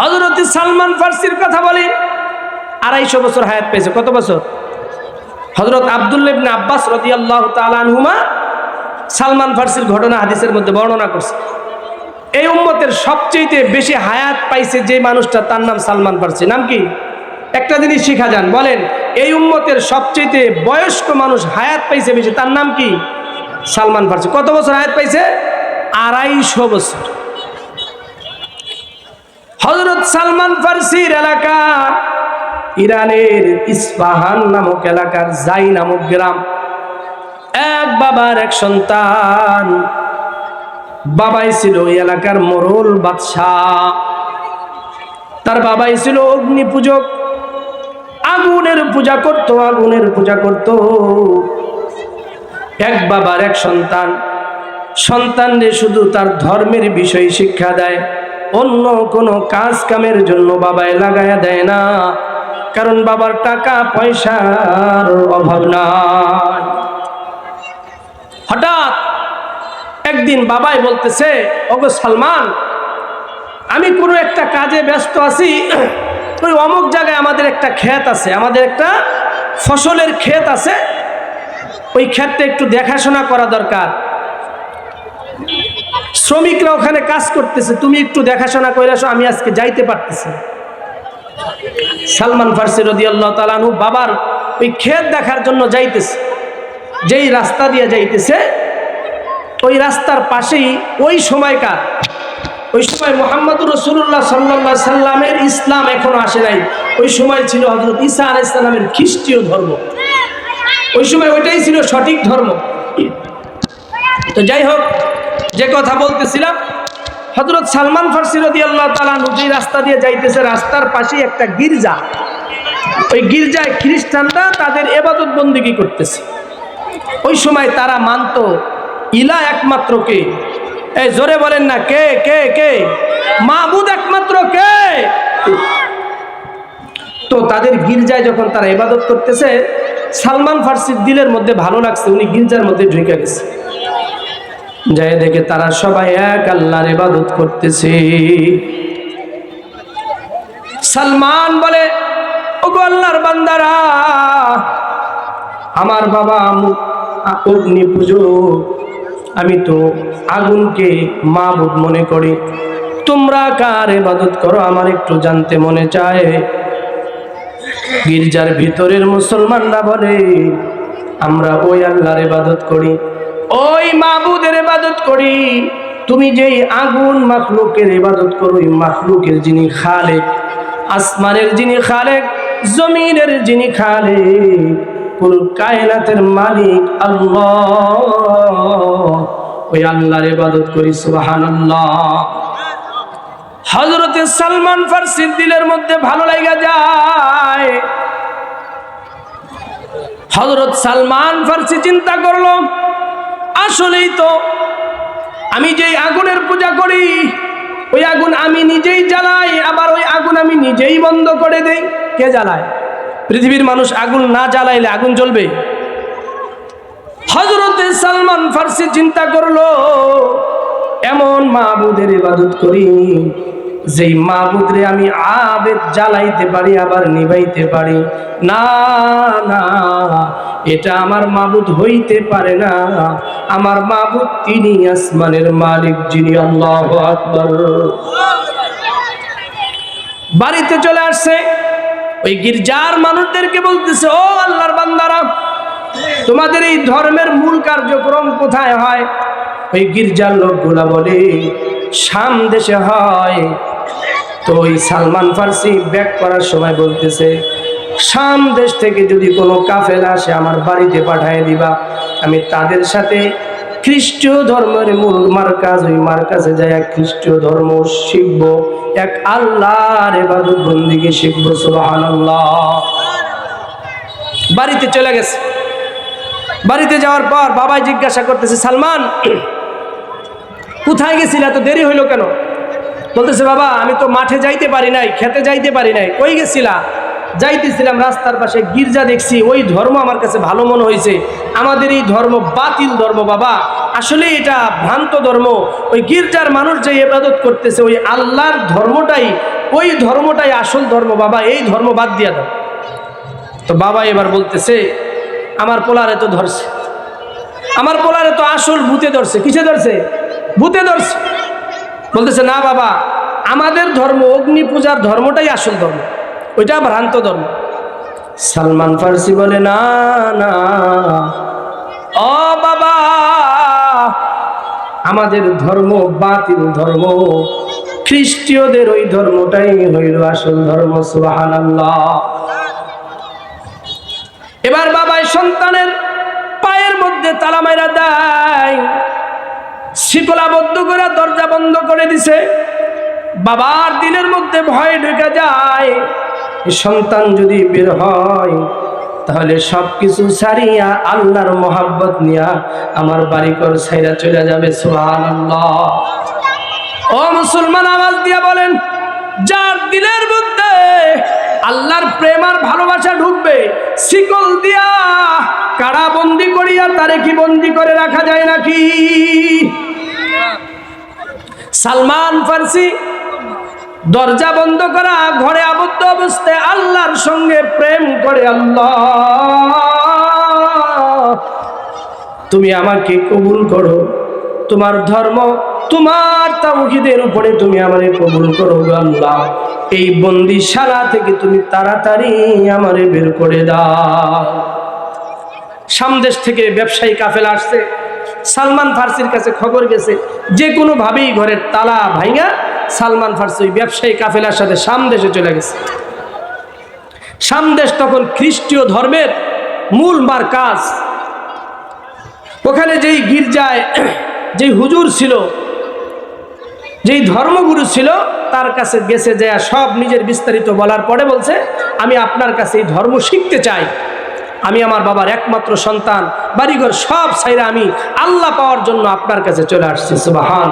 হজরত সালমান ফার্সির কথা বলি। আড়াইশো বছর হায়াত পেয়েছে। কত বছর? হজরত আবদুল্লাবনে আব্বাস রতি আল্লাহ সালমান ফার্সির ঘটনা হাদিসের মধ্যে বর্ণনা করছে। এই উম্মতের সবচেয়ে বেশি হায়াত পাইছে যে মানুষটা, তার নাম সালমান ফার্সি। নাম কি? একটা জিনিস শিখা যান, বলেন, এই উম্মতের সবচেয়ে বয়স্ক মানুষ হায়াত পাইছে বেশি, তার নাম কি? সালমান ফার্সি। কত বছর হায়াত পাইছে? আড়াইশো বছর। হজরত সালমান ফার্সির এলাকা ইরানের ইস্পাহান নামক এলাকার জাই নামক গ্রাম। এক বাবার এক সন্তান, বাবাই ছিল ওই এলাকার মোরল বাদশাহ। তার বাবাই ছিল অগ্নি পূজক। আগুনের পূজা করত, আগুনের পূজা করত। এক বাবার এক সন্তান, সন্তানরে শুধু তার ধর্মের বিষয় শিক্ষা দেয়। অন্য কোনো কাজ কামের জন্য বাবায় লাগায়া দেয় না। কারণ বাবার টাকা পয়সার অভাব নাই। হঠাৎ একদিন বাবাই বলতেছে, ওগো সালমান, আমি কোনো একটা কাজে ব্যস্ত আছি, ওই অমুক জায়গায় আমাদের একটা ক্ষেত আছে, আমাদের একটা ফসলের ক্ষেত আছে, ওই ক্ষেতটা একটু দেখাশোনা করা দরকার। শ্রমিকরা ওখানে কাজ করতেছে, তুমি একটু দেখাশোনা করে আসো, আমি আজকে যাইতে পারতেছি সালমান ফার্সি রদি আল্লাহ তালানু বাবার ওই ক্ষেত দেখার জন্য যাইতেছে। যেই রাস্তা দিয়ে যাইতেছে, ওই রাস্তার পাশেই ওই সময়কার, ওই সময় মোহাম্মদুর রসুল্লাহ সাল্লা সাল্লামের ইসলাম এখনও আসে নাই। ওই সময় ছিল হজরত ঈসা আলাই ইসলামের খ্রিস্টীয় ধর্ম। ওই সময় ওইটাই ছিল সঠিক ধর্ম। তো যাই হোক যে কথা বলতেছিলাম হজরত সালমান ফার্সি রদি আল্লাহ তালা যে রাস্তা দিয়ে যাইতেছে, রাস্তার পাশেই একটা গির্জা। ওই গির্জায় খ্রিস্টানরা তাদের এবাদত বন্দিগি করতেছে। ওই সময় তারা মানত, ইলা একমাত্র কে? এই জোরে বলেন না, কে কে কে? মাহবুদ একমাত্র কে? তো তাদের গির্জায় যখন তারা এবাদত করতেছে, সালমান ফার্সির দিলের মধ্যে ভালো লাগছে, উনি গির্জার মধ্যে ঢুকে গেছে। যাই দেখে তারা সবাই এক আল্লাহর ইবাদত করতেছে। সালমান বলে, ওগো আল্লাহর বান্দারা, আমার বাবা অগ্নি পুজো, আমি তো আগুনকে মাবুদ মনে করি। তোমরা কার ইবাদত করো আমার একটু জানতে মনে চায়। গির্জার ভিতরের মুসলমানরা বলে, আমরা ওই আল্লাহর ইবাদত করি। ওই মাবুদের ইবাদত করি। তুমি যেই আগুন মাখলুকের ইবাদত করো, ওই মাখলুকের যিনি খালেক, আসমানের যিনি খালেক, জমিনের যিনি খালেক কুল কায়নাতের মালিক আল্লাহ। ওই আল্লাহর ইবাদত করি, সুবহানাল্লাহ। হজরতে সালমান ফার্সির দিলের মধ্যে ভালো লাগা যায়। হজরত সালমান ফার্সি চিন্তা করল আসলেই তো আমি যেই আগুনের পূজা করি, ওই আগুন আমি নিজেই জ্বালাই, আবার ওই আগুন আমি নিজেই বন্ধ করে দেই। কে জ্বালায়? পৃথিবীর মানুষ আগুন না জ্বালাইলে আগুন জ্বলবে? হজরতে সালমান ফার্সি চিন্তা করল, এমন মাহবুদের ইবাদত করি, যেই মাহবুদরে আমি আবেদ জ্বালাইতে পারি, আবার নিভাইতে পারি। না না, এটা আমার মাবুদ হইতে পারে না। আমার মাবুদ তিনি আসমানের মালিক, যিনি আল্লাহ আকবর। বাড়িতে চলে আসছে। ওই গির্জার মানুষদেরকে বলতেছে, ও আল্লাহর বান্দারা, তোমাদের এই ধর্মের মূল কার্যক্রম কোথায় হয়? ওই গির্জার লোকগুলা বলে, শাম দেশে হয়। তো ওই সালমান ফার্সি ব্যাক করার সময় বলতেছে, শাম দেশ থেকে যদি কোনো কাফেলা আসে আমার বাড়িতে পাঠায় দিবা আমি তাদের সাথে খ্রিস্টীয় ধর্মের মূল মার্কাজ, ওই মার্কাজে যাই এক খ্রিস্টীয় ধর্ম শিখব, এক আল্লাহর এবাদত বন্দিকে শিখব, সুবহানাল্লাহ। বাড়িতে চলে গেছে। বাড়িতে যাওয়ার পর বাবাই জিজ্ঞাসা করতেছে, সালমান, কোথায় গেছিল? এত দেরি হইল কেন? বলতেছে, বাবা, আমি তো মাঠে যাইতে পারি নাই, খেতে যাইতে পারি নাই, কই গেছিলা? যাইতেছিলাম রাস্তার পাশে গির্জা দেখছি, ওই ধর্ম আমার কাছে ভালো মনে হয়েছে। আমাদের এই ধর্ম বাতিল ধর্ম বাবা। আসলে এটা ভ্রান্ত ধর্ম। ওই গির্জার মানুষ যে ইবাদত করতেছে, ওই আল্লাহর ধর্মটাই, ওই ধর্মটাই আসল ধর্ম বাবা। এই ধর্ম বাদ দিয়া দাও। তো বাবা এবার বলতেছে, আমার পোলারে তো ধরছে। আমার পোলারে তো আসল ভূতে ধরছে। কিসে ধরছে? ভূতে ধরছে। বলতেছে, না বাবা, আমাদের ধর্ম অগ্নি পূজার ধর্মটাই আসল ধর্ম। ওইটা ভ্রান্ত ধর্ম সালমান ফার্সি বলে, না না। ও বাবা, আমাদের ধর্ম বাতিল ধর্ম। খ্রিস্টীয়দের ওই ধর্মটাই হইল আসল ধর্ম সুবাহান এবার বাবাই সন্তানের পায়ের মধ্যে তালা মাইরা দেয়। শিকলাবদ্ধ করে, দরজা বন্ধ করে দিছে। বাবার দিনের মধ্যে ভয় ঢুকে যায়। সন্তান যদি বের হয়, তাহলে সব কিছু ছাড়িয়া আল্লাহর মোহাব্বত নিয়া আমার বাড়িঘর ছাইরা চলে যাবে, সুবহানাল্লাহ। ও মুসলমান, আওয়াজ দিয়া বলেন, যার দিলের মধ্যে আল্লাহর প্রেম আর ভালোবাসা ঢুকবে, শিকল দিয়া কারা বন্দি করিয়া তারে কি বন্দি করে রাখা যায় নাকি? সালমান ফার্সি দরজা বন্ধ করা, ঘরে আবদ্ধ অবস্থায় আল্লাহর সঙ্গে প্রেম করে, আল্লাহ। তুমি আমাকে কবুল করো। তোমার ধর্ম, তোমার তাওহিদের উপরে তুমি আমারে কবুল করো আল্লাহ। এই বন্দিশালা থেকে তুমি তাড়াতাড়ি আমারে বের করে দাও। সামদেশ থেকে ব্যবসায়ী কাফেলা আসছে। সালমান ফার্সির কাছে খবর গেছে, যে কোনোভাবেই ঘরের তালা ভাইঙা সালমান ফার্সি ব্যবসায়ী কাফেলার সাথে সামদেশে চলে গেছে। সামদেশ তখন খ্রিস্টীয় ধর্মের মূল মার কাজ ওখানে যেই গির্জায় যেই হুজুর ছিল, যেই ধর্মগুরু ছিল, তার কাছে গেছে যে সব নিজের বিস্তারিত বলার পরে বলছে, আমি আপনার কাছে এই ধর্ম শিখতে চাই। আমি আমার বাবার একমাত্র সন্তান, বাড়িঘর সব সাইরা আমি আল্লাহ পাওয়ার জন্য আপনার কাছে চলে আসছি। সুবাহান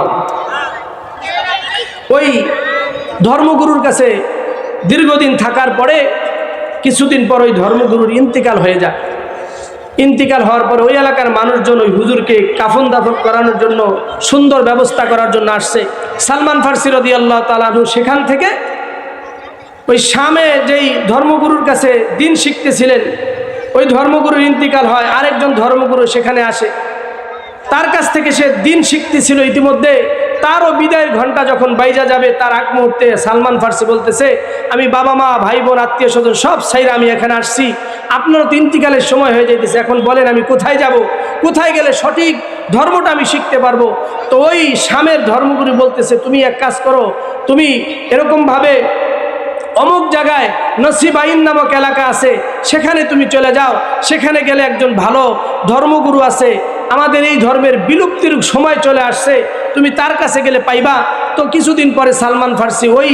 ওই ধর্মগুরুর কাছে দীর্ঘদিন থাকার পরে কিছুদিন পর ওই ধর্মগুরুর ইন্তিকাল হয়ে যায়। ইন্তিকাল হওয়ার পর ওই এলাকার মানুষজন ওই হুজুরকে কাফন দাফন করানোর জন্য সুন্দর ব্যবস্থা করার জন্য আসছে। সালমান ফার্সি রদি আল্লাহ তালাহু সেখান থেকে ওই শামে যেই ধর্মগুরুর কাছে দিন শিখতেছিলেন, ওই ধর্মগুরুর ইন্তিকাল হয়, আরেকজন ধর্মগুরু সেখানে আসে। তার কাছ থেকে সে দিন শিখতেছিল ইতিমধ্যে তারও বিদায়ের ঘণ্টা যখন বাইজা যাবে, তার আগ মুহূর্তে সালমান ফার্সি বলতেছে, আমি বাবা মা, ভাই বোন, আত্মীয় স্বজন সব সাইরা আমি এখানে আসছি। আপনারও তিনটিকালের সময় হয়ে যাইতেছে। এখন বলেন, আমি কোথায় যাব? কোথায় গেলে সঠিক ধর্মটা আমি শিখতে পারব? তো ওই স্বামের ধর্মগুরু বলতেছে, তুমি এক কাজ করো, তুমি এরকমভাবে অমুক জায়গায় নসিবাইন নামক এলাকা আছে, সেখানে তুমি চলে যাও। সেখানে গেলে একজন ভালো ধর্মগুরু আছে আমাদের এই ধর্মের বিলুপ্তির সময় চলে আসছে, তুমি তার কাছে গেলে পাইবা। তো কিছুদিন পরে সালমান ফার্সি ওই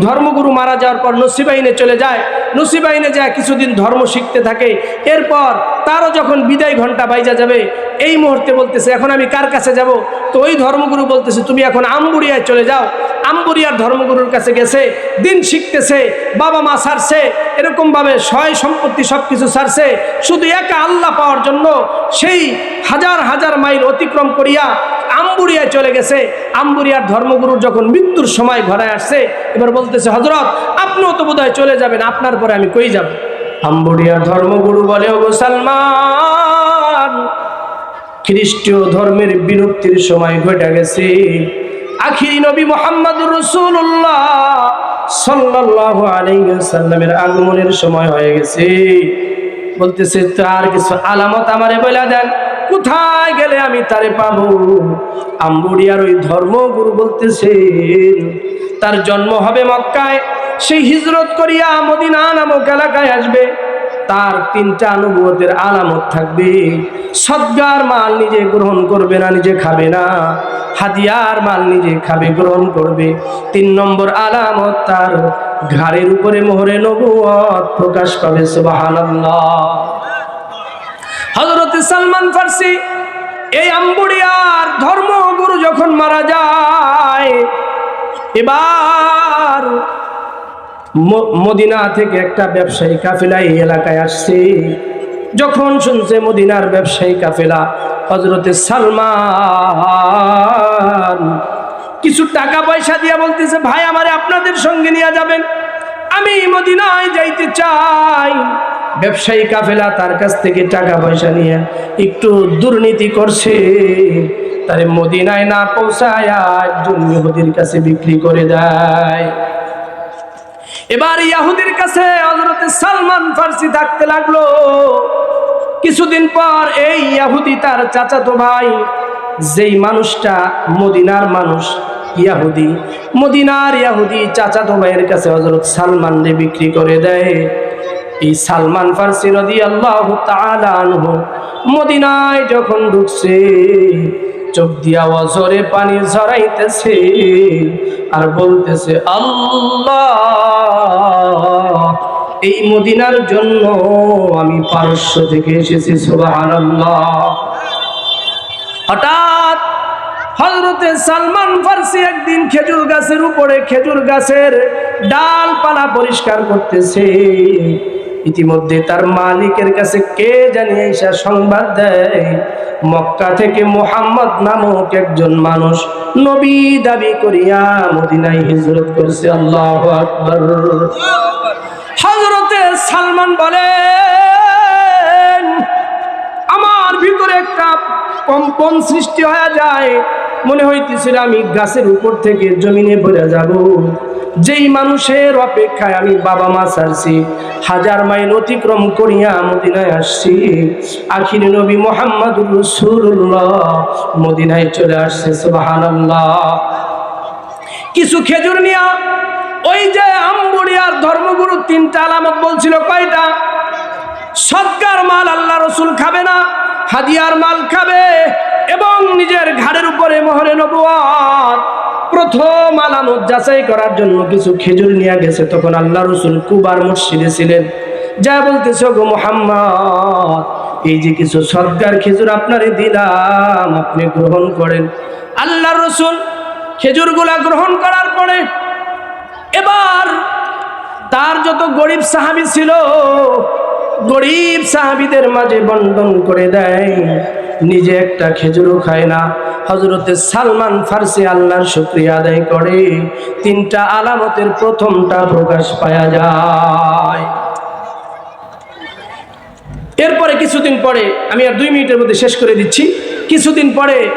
ধর্মগুরু মারা যাওয়ার পর নসিবাহিনে চলে যায়। নসিবাইনে যায়, কিছুদিন ধর্ম শিখতে থাকে। এরপর তারও যখন বিদায় ঘণ্টা বাইজা যাবে, এই মুহূর্তে বলতেছে, এখন আমি কার কাছে যাব? তো ওই ধর্মগুরু বলতেছে, তুমি এখন আম্বুরিয়ায় চলে যাও। আম্বুরিয়ার ধর্মগুরুর কাছে গেছে, দিন শিখতেছে, বাবা মা সারছে, এরকমভাবে সয় সম্পত্তি সব কিছু সারছে। শুধু একা আল্লাহ পাওয়ার জন্য সেই হাজার হাজার মাইল অতিক্রম করিয়া আম্বুরিয়ায় চলে গেছে। আম্বুরিয়ার ধর্মগুরুর যখন মৃত্যুর সময় ঘরে আসছে, এবার বলতেছে হজরত আপনিও তো বোধহয় চলে যাবেন, আপনার পরে আমি কই যাব? আম্বুরিয়ার ধর্মগুরু বলে ও সালমান, খ্রিস্টীয় ধর্মের বিরক্তির সময় ঘটে গেছে। আখিরি নবী মোহাম্মদ রসুল্লাহ সাল্লাহ আলাইসাল্লামের আগমনের সময় হয়ে গেছে। বলতেছে তার কিছু আলামত আমারে বলে দেন? কোথায় গেলে আমি তারে পাবো? আম্বুরিয়ার ওই ধর্মগুরু বলতেছেন তার জন্ম হবে মক্কায়। সেই হিজরত করিয়া মদিনা নামক এলাকায় আসবে। তার তিনটা অনুভূতের আলামত থাকবে। সদ্গার মাল নিজে গ্রহণ করবে না, নিজে খাবে না। হাদিয়ার মাল নিজে খাবে, গ্রহণ করবে। তিন নম্বর আলামত, তার ঘাড়ের উপরে মোহরে নবুয়ত প্রকাশ পাবে, সুবহানাল্লাহ। হজরত সালমান ফার্সি, এই আম্বুড়িয়ার ধর্মগুরু যখন মারা যায়, এবার মদিনা থেকে একটা ব্যবসায়ী কাফেলা এই এলাকায় আসছে। যখন শুনছে মদিনার ব্যবসায়ী কাফেলা হজরতে সালমান কিছু টাকা পয়সা দিয়া বলতেছে, ভাই, আমারে আপনাদের সঙ্গে নিয়ে যাবেন। আমি মদিনায় যাইতে চাই। ব্যবসায়ী কাফেলা তার কাছ থেকে টাকা পয়সা নিয়ে একটু দুর্নীতি করছে। তারে মদিনায় না পৌঁছায় একজন ইহুদির কাছে বিক্রি করে দেয়। এবার ইয়াহুদির কাছে হজরতে সালমান ফার্সি থাকতে লাগল। কিছুদিন পর এই ইয়াহুদি তার চাচাতো ভাই, যেই মানুষটা মদিনার মানুষ, ইয়াহুদি, মদিনার ইয়াহুদি চাচাতো ভাইয়ের কাছে হজরত সালমান বিক্রি করে দেয়। এই সালমান ফার্সি রদি আল্লাহ মদিনায় যখন ঢুকছে, চোখ দিয়া অজরে পানি ঝরাইতেছে আর বলতেছে, আল্লাহ, এই মদিনার জন্য আমি পারস্য থেকে এসেছি, সুবহানাল্লাহ। হঠাৎ হজরতে সালমান ফার্সি একদিন খেজুর গাছের উপরে খেজুর গাছের ডালপালা পরিষ্কার করতেছে। ইতিমধ্যে তার মালিকের কাছে কে জানিয়ে এসা সংবাদ দেয়। মক্কা থেকে মোহাম্মদ নামক একজন মানুষ নবী দাবি করিয়া মদিনায় হিজরত করছে। আল্লাহ আকবর। হজরতে সালমান বলেন, আমার ভিতরে একটা কম্পন সৃষ্টি হয়ে যায়। মনে হইতেছিল আমি গাছের উপর থেকে জমিনে পড়ে যাব। যেই মানুষের অপেক্ষায় আমি বাবা মা ছাড়ছি, হাজার মাইল অতিক্রম করিয়া মদিনায় আসছি। আখির নবী মোহাম্মদুর রসুল্লাহ মদিনায় চলে আসছে, সুবহানাল্লাহ। কিছু খেজুর নিয়া, ওই যে আম্বুড়িয়ার ধর্মগুরু তিনটা আলামত বলছিল, কয়টা? সৎকার মাল আল্লাহ রসুল খাবে না, হাদিয়ার মাল খাবে, এবং নিজের ঘাড়ের উপরে মোহরে নবুয়াত। প্রথম আলামত যাচাই করার জন্য কিছু খেজুর নিয়ে গেছে। তখন আল্লাহ রসুল কুবার মসজিদে ছিলেন। যা বলতেছ গো মোহাম্মদ, এই যে কিছু সরকার খেজুর আপনারে দিলাম, আপনি গ্রহণ করেন। আল্লাহ রসুল খেজুরগুলা গ্রহণ করার পরে এবার তার যত গরিব সাহাবি ছিল, গরিব সাহাবিদের মাঝে বন্টন করে দেয়। নিজে একটা খেজুরও খায় না। হজরতে সালমান ফার্সি আল্লাহর শুক্রিয়া আদায় করে। তিনটা আলামতের প্রথমটা প্রকাশ পাওয়া যায়। এরপরে কিছুদিন পরে, আমি আর দুই মিনিটের মধ্যে শেষ করে দিচ্ছি। কিছুদিন পরে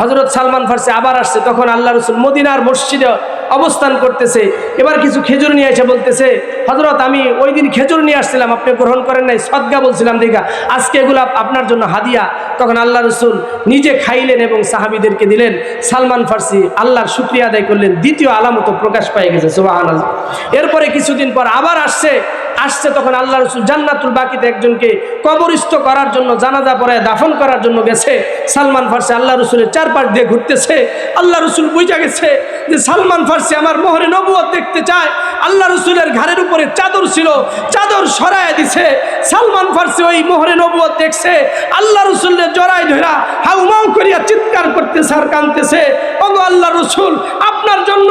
হজরত সালমান ফার্সি আবার আসছে, তখন আল্লাহ রসুল মদিনার মসজিদে অবস্থান করতেছে। এবার কিছু খেজুর নিয়ে এসে বলতেছে হজরত আমি ওই দিন খেজুর নিয়ে আসছিলাম, আপনি গ্রহণ করেন নাই, সদ্গা বলছিলাম দেখা আজকে এগুলো আপনার জন্য হাদিয়া। তখন আল্লাহ রসুল নিজে খাইলেন এবং সাহাবিদেরকে দিলেন। সালমান ফার্সি আল্লাহর শুক্রিয়া আদায় করলেন। দ্বিতীয় আলামত প্রকাশ পাই গেছে সুবাহ এরপরে কিছুদিন পর আবার আসছে আসছে তখন আল্লাহ রসুল জান্নাতুল বাকিতে একজনকে কবরিস্ত করার জন্য জানাজা পড়ায় দাফন করার জন্য গেছে। সালমান ফার্সি আল্লাহ রসুলের চারপাশ দিয়ে ঘুরতেছে। আল্লাহ রসুল বুঝা গেছে যে সালমান ফার্সি আমার মোহরে নবুয় দেখতে চায়। আল্লাহ রসুলের ঘাড়ের উপরে চাদর ছিল, চাদর সরায় দিছে। সালমান ফার্সি ওই মোহরে নবুয়ত দেখছে, আল্লাহ রসুলের জড়াই ধরা হাউমাউ করিয়া চিৎকার করতেছে আর কানতেছে ওগো আল্লাহ রসুল, আপনার জন্য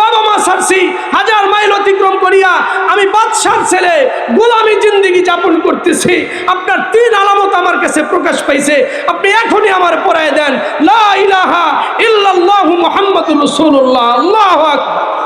বাবা মা সারছি হাজার মাইল অতিক্রম করিয়া আমি বাদশার ছেলে, গোলামি জিন্দিগি যাপন করতেছি। আপনার তিন আলামত আমার কাছে প্রকাশ পাইছে। আপনি এখনই আমার পড়ায় দেন। লা ইলাহা ইল্লাল্লাহু মুহাম্মাদুর রাসূলুল্লাহ। আল্লাহু আকবার।